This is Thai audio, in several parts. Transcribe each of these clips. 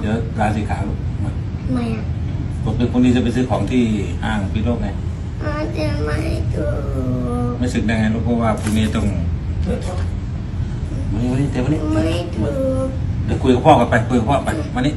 เดี๋ยวลาสีขาวลูกมาทำไมอะผมเป็นคนนี้จะไปซื้อของที่ห้างพี่โลกไงอาจจะไม่ถูกไม่สึกได้ไงลูกเพราะว่าพรุ่งนี้ต้องมานี่มานี่เดี๋ยวมานี่ไม่ถูกเดี๋ยวคุยกับพ่อกันไปคุยกับพ่อไปมานี่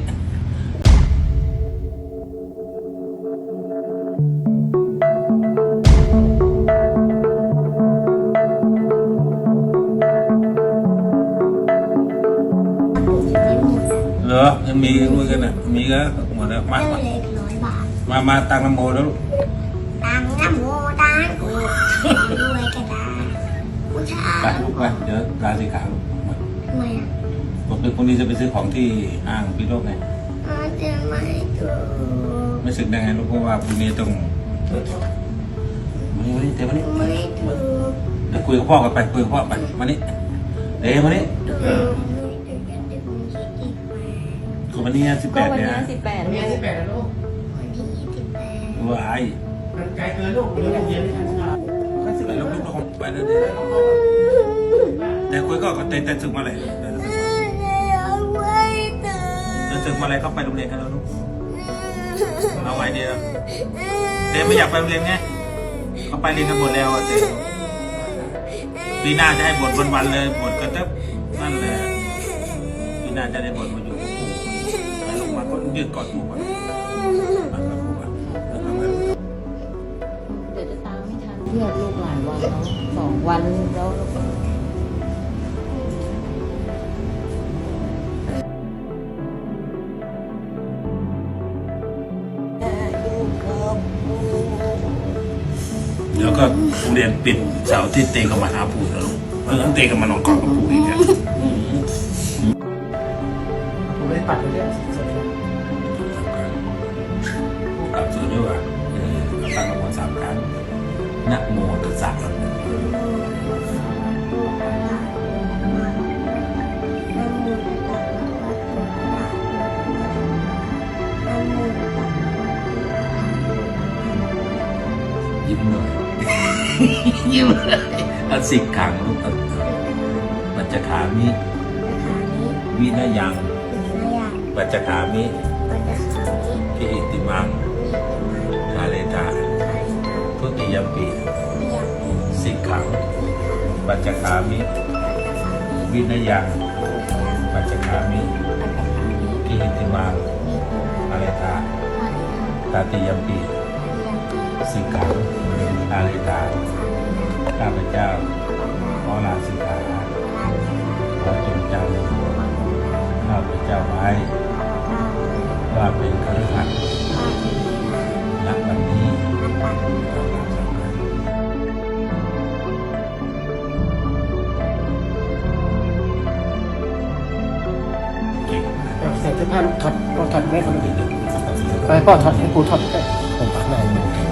เหรอมีด้วยกันนะมีก็หมดแล้วมาเจ้ามาเล็กร้อยบาทมามาตังน้ำโมแล้วลูกตังน้ำโมตังกูรวยก็ได้ผู้ชายไปลูกไปเดี๋ยวลาสีขาวลูกมาทำไมอะผมเป็นคนนี้จะไปซื้อของที่ห้างพี่โลกไงอาจจะไม่ถูกไม่สึกได้ไงลูกเพราะว่าพรุ่งนี้ต้องมานี่มานี่เดี๋ยวมานี่ไม่ถูกเดี๋ยวคุยกับพ่อกันไปคุยกับพ่อไปมานี่เดี๋ยวมานี่ คือวันนี้สิบแปก็ดวันเนี่ยนี้สิบแปดเรียนสิบแปดลูกวันที่ยี่สิบแปดว่าไอ้มันไกลเกินลูกเดี๋ยวเรียนไม่ทันครับก็สิบแปดลูกลูกของไปแล้วเนี่ยแต่คุยก็ก็เตะแต่ถึงมาเลยแต่ถึงมาเอาไว้ตื่นแต่ถึงมาเลยเขาไปโรงเรียนกันแล้วลูกเอาไว้เดียวเต้ไม่อยากไปโรงเรียนไงเขาไปเรียนกันหมดแล้วอะเต้ปีหน้าจะให้บทวันๆเลยบทกระเต๊บนั่นแหละปีหน้าจะได้บทมาอยู่กับปู่ไปลง มาก็ยืดกอดปู่ก่อนมากับปู่ก่อนแล้วทำไงลูกเดี๋ยวจะตามไม่ทันเลือกลูกหลายวันเนาะสองวันแล้วเดี๋ยวก็โรงเรียนปิดเสาร์อาที่เตะก็มาหาปู่แล้วลูกเพราะฉะนั้นเตะก็มานอนกอดกับปู่อีกเนี่ยผมไม่ได้ปัดเลย ยิ้มหน่อย ยิ้มเลยอันสิกขังลูกอันปัจจขามิ วินายังปัจจขามิพิอิติมังกาเลตาทุติยมปีสิกขังปัจจคามิ วินยังปัจจคามิกิหิติมังอะไรตาตาติยมปีสิกขัง อะไรตาข้าพเจ้าขอลาสิกขาขอจงจำข้าพเจ้าไว้ว่าเป็นคฤหัสถ์ณวันนี้ต่าสัการเก่งเอาใส่เสื้อผ้าถอดเอถอดแม่คนดีนี้กไปพ่อถอดให้ครูถอดด้ผมปักหน้าอยู่เฮ้ย